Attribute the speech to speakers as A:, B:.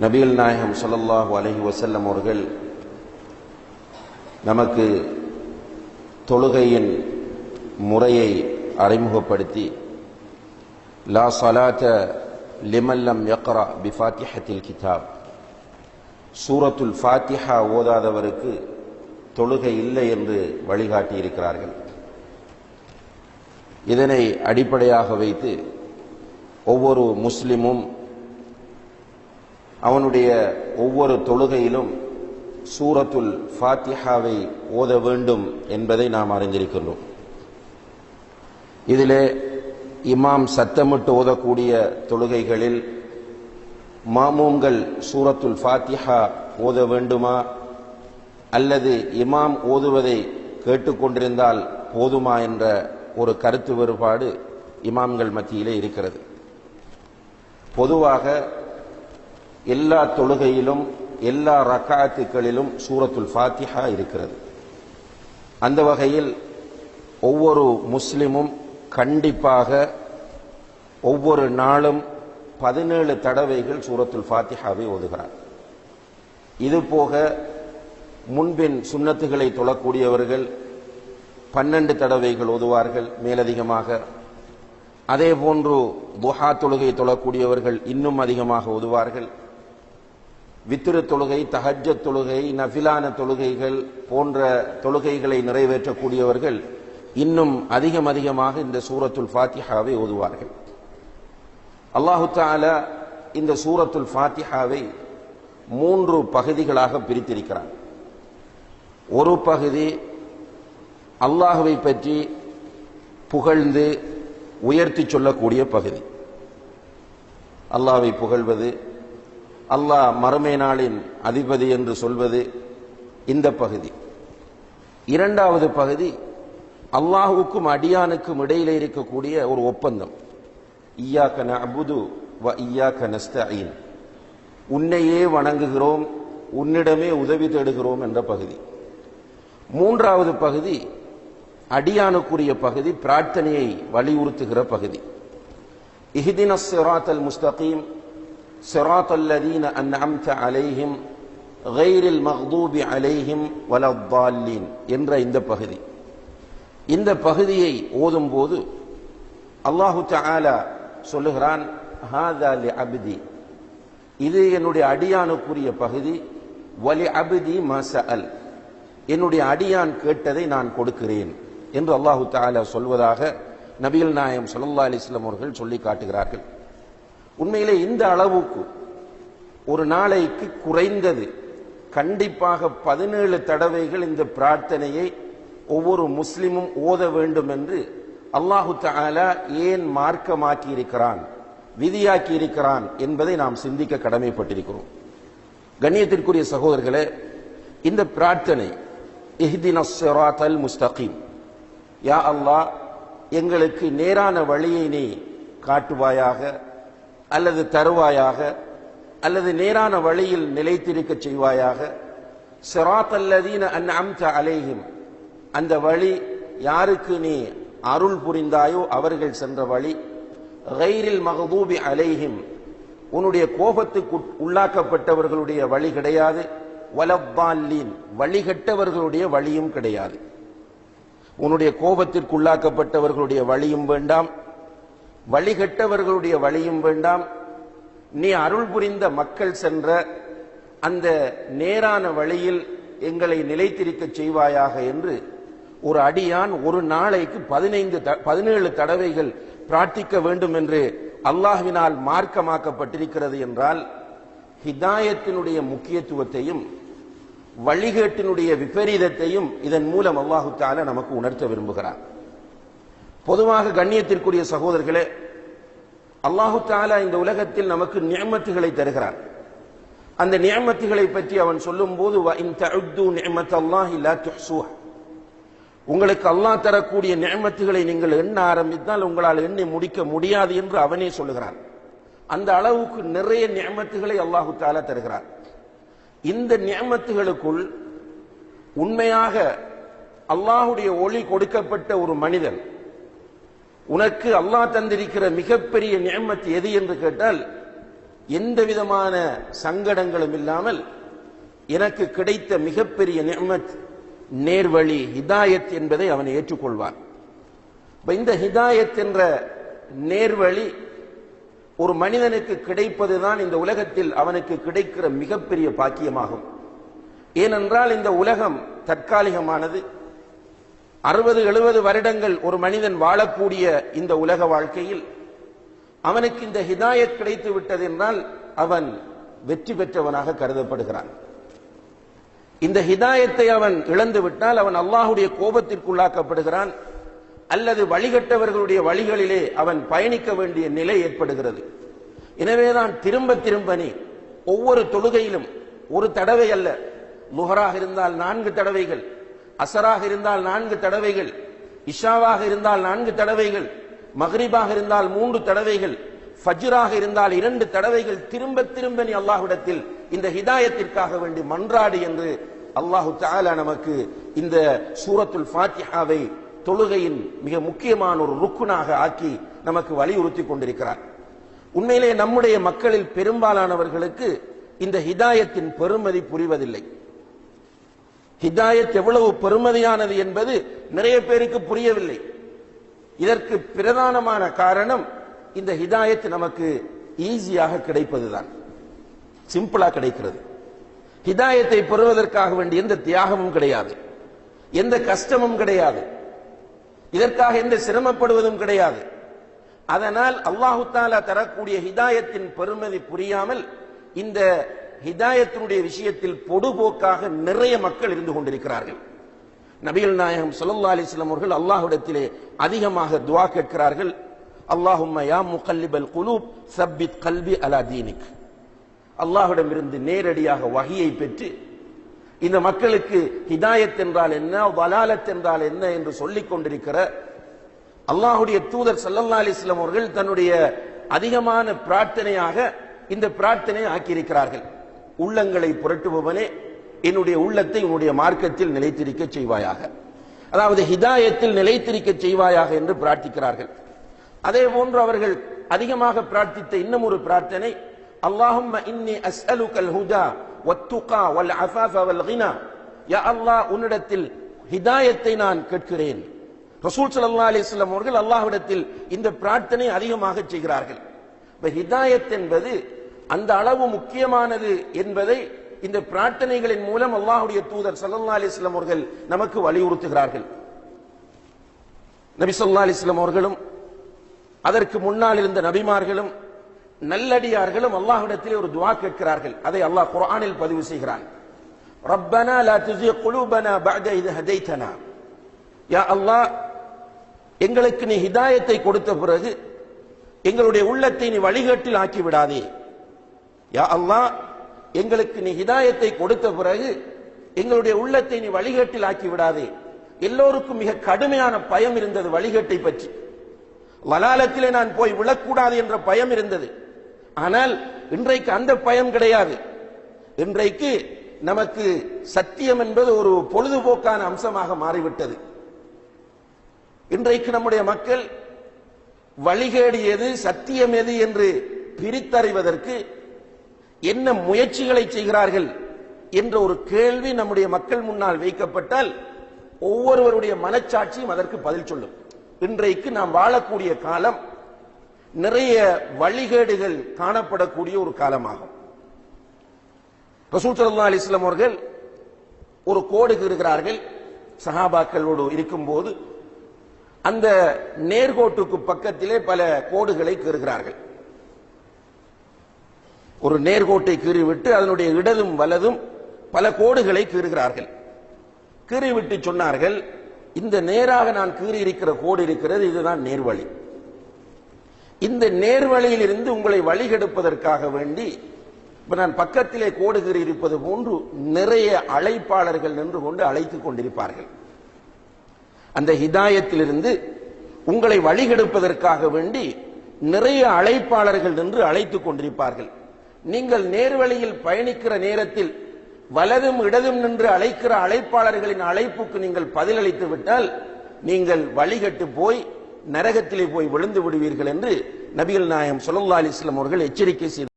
A: நபிகள் நாயகம் சொல்லல்லாஹு அலஹி வசல்லம் அவர்கள் நமக்கு தொழுகையின் முறையை அறிமுகப்படுத்தி லா சலாத்த லிமல்லம் யக்ரா பிஃபாத்திஹத்தில் கிதாப். சூரத்துல் ஃபாத்திஹா ஓதாதவருக்கு தொழுகை இல்லை என்று வழிகாட்டி இருக்கிறார்கள் இதனை அடிப்படையாக வைத்து ஒவ்வொரு முஸ்லிமும் அவனுடைய ஒவ்வொரு தொழுகையிலும் சூரத்துல் ஃபாத்திஹாவை ஓத வேண்டும் என்பதை நாம் அறிந்திருக்கின்றோம். இதிலே இமாம் சத்தமிட்டு ஓதக்கூடிய தொழுகைகளில் மாமூம்கள் சூரத்துல் ஃபாத்திஹா ஓத வேண்டுமா? அல்லது இமாம் ஓதுவதை கேட்டுக்கொண்டிருந்தால் போதுமா என்ற ஒரு கருத்து வேறுபாடு இமாம்கள் மத்தியிலே இருக்கிறது. பொதுவாக எல்லா தொழுகையிலும் எல்லா ரக்காத்துக்களிலும் சூரத்துல் ஃபாத்திஹா இருக்கிறது. அந்த வகையில் ஒவ்வொரு முஸ்லிமும் கண்டிப்பாக ஒவ்வொரு நாளும் பதினேழு தடவைகள் சூரத்துல் ஃபாத்திஹாவை ஓதுகிறார். இதுபோக முன்பின் சுண்ணத்துகளை தொழக்கூடியவர்கள் பன்னெண்டு தடவைகள் ஓதுவார்கள் மேலதிகமாக. அதே போன்று துஹா தொழுகை தொழக்கூடியவர்கள் இன்னும் அதிகமாக ஓதுவார்கள். வித்திர தொழுகை தஹஜ தொழுகை நஃபிலான தொழுகைகள் போன்ற தொழுகைகளை நிறைவேற்றக்கூடியவர்கள் இன்னும் அதிகம் அதிகமாக இந்த சூரத்துல் ஃபாத்திஹாவை ஓதுவார்கள். அல்லாஹு தாலா இந்த சூரத்துல் ஃபாத்திஹாவை மூன்று பகுதிகளாக பிரித்திருக்கிறார் ஒரு பகுதி அல்லாஹுவை பற்றி புகழ்ந்து உயர்த்தி சொல்லக்கூடிய பகுதி. அல்லாவை புகழ்வது அல்லாஹ் மறுமை நாளின் அதிபதி என்று சொல்வது இந்த பகுதி. இரண்டாவது பகுதி அல்லாஹுக்கும் அடியானுக்கும் இடையிலே இருக்கக்கூடிய ஒரு ஒப்பந்தம். ஈயாக்க நஅபுது வ ஈயாக்க நஸ்தஈன். உன்னையே வணங்குகிறோம் உன்னிடமே உதவி தேடுகிறோம் என்ற பகுதி. மூன்றாவது பகுதி அடியானுக்குரிய பகுதி பிரார்த்தனையை வலியுறுத்துகிற பகுதி. இஹிதின சிராத்தல் முஸ்தகீம். صراط الذين أنعمت عليهم غير المغضوب عليهم ولا الضالين என்ற இந்த பகுதி இந்த பகுதியை ஓதும் போது அல்லாஹு தஆலா சொல்லுகிறான் ஹாதா லி அப்தி இது என்னுடைய அடியானுக்குரிய பகுதி வலி அப்தி மசஅல் என்னுடைய அடியான் கேட்டதை நான் கொடுக்கிறேன் என்று அல்லாஹு தஆலா சொல்வதாக நபிகள் நாயம் ஸல்லல்லாஹு அலைஹி வஸல்லம் அவர்கள் சொல்லி காட்டுகிறார்கள் உண்மையிலே இந்த அளவுக்கு ஒரு நாளைக்கு குறைந்தது கண்டிப்பாக பதினேழு தடவைகள் இந்த பிரார்த்தனையை ஒவ்வொரு முஸ்லிமும் ஓத வேண்டும் என்று அல்லாஹு தாலா ஏன் மார்க்கமாக்கி இருக்கிறான் விதியாக்கி இருக்கிறான் என்பதை நாம் சிந்திக்க கடமைப்பட்டிருக்கிறோம். கண்ணியத்திற்குரிய சகோதரர்களே இந்த பிரார்த்தனை இஹ்தின சிராத்தல் முஸ்தகீம் யா அல்லாஹ் எங்களுக்கு நேரான வழியை நீ காட்டுவாயாக அல்லது தருவாயாக அல்லது நேரான வழியில் நிலைத்திருக்க செய்வாயாக. சிராத்தல்லதீன அன் அம்த அலேஹிம். அந்த வழி யாருக்கு நீ அருள் புரிந்தாயோ அவர்கள் சென்ற வழி. கைரில் மகதூபி அலைஹிம். உன்னுடைய கோபத்துக்கு உள்ளாக்கப்பட்டவர்களுடைய வழி கிடையாது. வலப்பால்லீன் வழிகட்டவர்களுடைய வழியும் கிடையாது. உன்னுடைய கோபத்திற்கு உள்ளாக்கப்பட்டவர்களுடைய வழியும் வேண்டாம். வழிகட்டவர்களுடைய வழியும் வேண்டாம். நீ அருள் புரிந்த மக்கள் சென்ற அந்த நேரான வழியில் எங்களை நிலைத்திருக்க செய்வாயாக என்று ஒரு அடியான் ஒரு நாளைக்கு பதினைந்து பதினேழு தடவைகள் பிரார்த்திக்க வேண்டும் என்று அல்லாஹ்வினால் மார்க்கமாக்கப்பட்டிருக்கிறது என்றால் ஹிதாயத்தினுடைய முக்கியத்துவத்தையும் வழிகேட்டினுடைய விபரீதத்தையும் இதன் மூலம் அல்லாஹு தால நமக்கு உணர்த்த விரும்புகிறார் பொதுவாக கண்ணியத்திற்குரிய சகோதரர்களே அல்லாஹு தாலா இந்த உலகத்தில் நமக்கு நியமத்துகளை தருகிறார். அந்த நியமத்துகளை பற்றி அவன் சொல்லும் போது உங்களுக்கு அல்லாஹ் தரக்கூடிய நியமத்துகளை நீங்கள் எண்ண ஆரம்பித்தால் உங்களால் எண்ணி முடிக்க முடியாது என்று அவனே சொல்லுகிறான். அந்த அளவுக்கு நிறைய நியமத்துகளை அல்லாஹு தாலா தருகிறார். இந்த நியமத்துகளுக்குள் உண்மையாக அல்லாஹுடைய ஒளி கொடுக்கப்பட்ட ஒரு மனிதன் உனக்கு அல்லாஹ் தந்திருக்கிற மிகப்பெரிய நியமத்து எது என்று கேட்டால் எந்த விதமான சங்கடங்களும் இல்லாமல் எனக்கு கிடைத்த மிகப்பெரிய நியமத் நேர்வழி ஹிதாயத் என்பதை அவன் ஏற்றுக்கொள்வான். இந்த ஹிதாயத் என்ற நேர்வழி ஒரு மனிதனுக்கு கிடைப்பதுதான் இந்த உலகத்தில் அவனுக்கு கிடைக்கிற மிகப்பெரிய பாக்கியமாகும். ஏனென்றால் இந்த உலகம் தற்காலிகமானது. அறுபது எழுபது வருடங்கள் ஒரு மனிதன் வாழக்கூடிய இந்த உலக வாழ்க்கையில் அவனுக்கு இந்த ஹிதாயத் கிடைத்து விட்டது என்றால் அவன் வெற்றி பெற்றவனாக கருதப்படுகிறான். இந்த ஹிதாயத்தை அவன் இழந்து விட்டால் அவன் அல்லாஹுடைய கோபத்திற்குள்ளாக்கப்படுகிறான். அல்லது வழிகட்டவர்களுடைய வழிகளிலே அவன் பயணிக்க வேண்டிய நிலை ஏற்படுகிறது. எனவேதான் திரும்ப திரும்ப நீ ஒவ்வொரு தொழுகையிலும் ஒரு தடவை அல்ல முகராக இருந்தால் நான்கு தடவைகள் அசராக இருந்தால் நான்கு தடவைகள் இஷாவாக இருந்தால் நான்கு தடவைகள் மஹ்ரிபாக இருந்தால் மூன்று தடவைகள் ஃபஜ்ராக இருந்தால் இரண்டு தடவைகள் திரும்ப திரும்ப நீ அல்லாஹ்விடத்தில் இந்த ஹிதாயத்திற்காக வேண்டி மன்றாடு என்று அல்லாஹு தாலா நமக்கு இந்த சூரத்துல் ஃபாத்திஹாவை தொழுகையின் மிக முக்கியமான ஒரு ருக்குனாக ஆக்கி நமக்கு வலியுறுத்தி கொண்டிருக்கிறார். உண்மையிலே நம்முடைய மக்களில் பெரும்பாலானவர்களுக்கு இந்த ஹிதாயத்தின் பெருமதி புரிவதில்லை. ஹிதாயத் எவ்வளவு பெருமதியானது என்பது நிறைய பேருக்கு புரியவில்லை. இதற்கு பிரதானமான காரணம் இந்த ஹிதாயத் நமக்கு ஈஸியாக கிடைப்பதுதான். சிம்பிளா கிடைக்கிறது. ஹிதாயத்தை பெறுவதற்காக வேண்டிய எந்த தியாகமும் கிடையாது. எந்த கஷ்டமும் கிடையாது. இதற்காக எந்த சிரமப்படுவதும் கிடையாது. அதனால் அல்லாஹு தாலா தரக்கூடிய ஹிதாயத்தின் பெருமதி புரியாமல் இந்த ஹிதாயத்தினுடைய விஷயத்தில் பொடுபோக்காக நிறைய மக்கள் இருந்து கொண்டிருக்கிறார்கள். நபிகள் நாயகம் சல்லா அலிஸ்லாம் அவர்கள் அல்லாஹுடத்திலே அதிகமாக துவா கேட்கிறார்கள். அல்லாஹும்ம யா முகல்லிபல் குலூப் சப்பித் கல்வி அலா தீனிக். அல்லாஹ்விடமிருந்து நேரடியாக வகையை பெற்று இந்த மக்களுக்கு ஹிதாயத் என்றால் என்ன வலாலத் என்றால் என்ன என்று சொல்லிக் கொண்டிருக்கிற அல்லாஹுடைய தூதர் சல்லல்லா அலிஸ்லாம் அவர்கள் தன்னுடைய அதிகமான பிரார்த்தனையாக இந்த பிரார்த்தனையை ஆக்கியிருக்கிறார்கள். உள்ளங்களை புரட்டுபவனே என்னுடைய உள்ளத்தை உன்னுடைய மார்க்கத்தில் நிலைத்திருக்க செய்வாயாக. அதாவது ஹிதாயத்தில் நிலைத்திருக்க செய்வாயாக என்று பிரார்த்திக்கிறார்கள். அதே போன்று அவர்கள் அதிகமாக பிரார்த்தித்த இன்னும் ஒரு பிரார்த்தனை அல்லாஹும் இன்னி அஸ்அலுகல் ஹுதா வத்துகா வல் அஃபாஃப வல் கினா. யா அல்லாஹ் உன்னிடத்தில் ஹிதாயத்தை நான் கேட்கிறேன். ரசூல் சல்லா அலிஸ்லாம் அவர்கள் அல்லாஹ்விடத்தில் இந்த பிரார்த்தனை அதிகமாக செய்கிறார்கள். இப்ப ஹிதாயத் என்பது அந்த அளவு முக்கியமானது என்பதை இந்த பிரார்த்தனைகளின் மூலம் அல்லாஹுடைய தூதர் சல்லா அலிஸ்லாம் அவர்கள் நமக்கு வலியுறுத்துகிறார்கள். நபி சொல்லா அலிஸ்லாம் அவர்களும் அதற்கு முன்னால் இருந்த நபிமார்களும் நல்லடியார்களும் அல்லாஹ்விடத்திலே ஒரு துவா கேட்கிறார்கள். அதை அல்லாஹ் குரானில் பதிவு செய்கிறான். ரப்பனா லா துஸிக் குலூபனா பஅத ஹதைதனா யா அல்லாஹ் எங்களுக்கு நீ ஹிதாயத்தை கொடுத்த பிறகு எங்களுடைய உள்ளத்தை நீ வழிகேட்டில் ஆக்கி விடாதே. யா அல்லாஹ் எங்களுக்கு நீ ஹிதாயத்தை கொடுத்த பிறகு எங்களுடைய உள்ளத்தை நீ வழிகேட்டில் ஆக்கி விடாதே எல்லோருக்கும் மிக கடுமையான பயம் இருந்தது வழிகேட்டை பற்றி. வலாலத்திலே நான் போய் விழக்கூடாது என்ற பயம் இருந்தது. ஆனால் இன்றைக்கு அந்த பயம் கிடையாது. இன்றைக்கு நமக்கு சத்தியம் என்பது ஒரு பொழுதுபோக்கான அம்சமாக மாறிவிட்டது. இன்றைக்கு நம்முடைய மக்கள் வழிகேடு எது சத்தியம் எது என்று பிரித்தறிவதற்கு என்ன முயற்சிகளை செய்கிறார்கள் என்ற ஒரு கேள்வி நம்முடைய மக்கள் முன்னால் வைக்கப்பட்டால் ஒவ்வொருவருடைய மனச்சாட்சியும் அதற்கு பதில் சொல்லும். இன்றைக்கு நாம் வாழக்கூடிய காலம் நிறைய வழிகேடுகள் காணப்படக்கூடிய ஒரு காலமாகும். ரசூல் ஸல்லல்லாஹு அவர்கள் ஒரு கோடு கீறுகிறார்கள். சஹாபாக்களோடு இருக்கும்போது அந்த நேர்கோட்டுக்கு பக்கத்திலே பல கோடுகளை கருகிறார்கள் ஒரு நேர்கோட்டை கீறிவிட்டு அதனுடைய இடதும் வலதும் பல கோடுகளை கீறுகிறார்கள். கீறிவிட்டு சொன்னார்கள் இந்த நேராக நான் கீறி இருக்கிற கோடு இருக்கிறது இதுதான் நேர்வழி. இந்த நேர்வழியில் இருந்து உங்களை வழிகெடுப்பதற்காக வேண்டி இப்ப நான் பக்கத்திலே கோடு கீறி இருப்பது போன்று நிறைய அழைப்பாளர்கள் நின்று கொண்டு அழைத்துக் கொண்டிருப்பார்கள். அந்த ஹிதாயத்திலிருந்து உங்களை வழிகெடுப்பதற்காக வேண்டி நிறைய அழைப்பாளர்கள் நின்று அழைத்துக் கொண்டிருப்பார்கள். நீங்கள் நேர்வழியில் பயணிக்கிற நேரத்தில் வலதும் இடதும் நின்று அழைக்கிற அழைப்பாளர்களின் அழைப்புக்கு நீங்கள் பதிலளித்து விட்டால் நீங்கள் வழிகட்டு போய் நரகத்திலே போய் விழுந்து விடுவீர்கள் என்று நபிகள் நாயம் ஸல்லல்லாஹு அலிஸ்லாம் அவர்கள் எச்சரிக்கை செய்தார்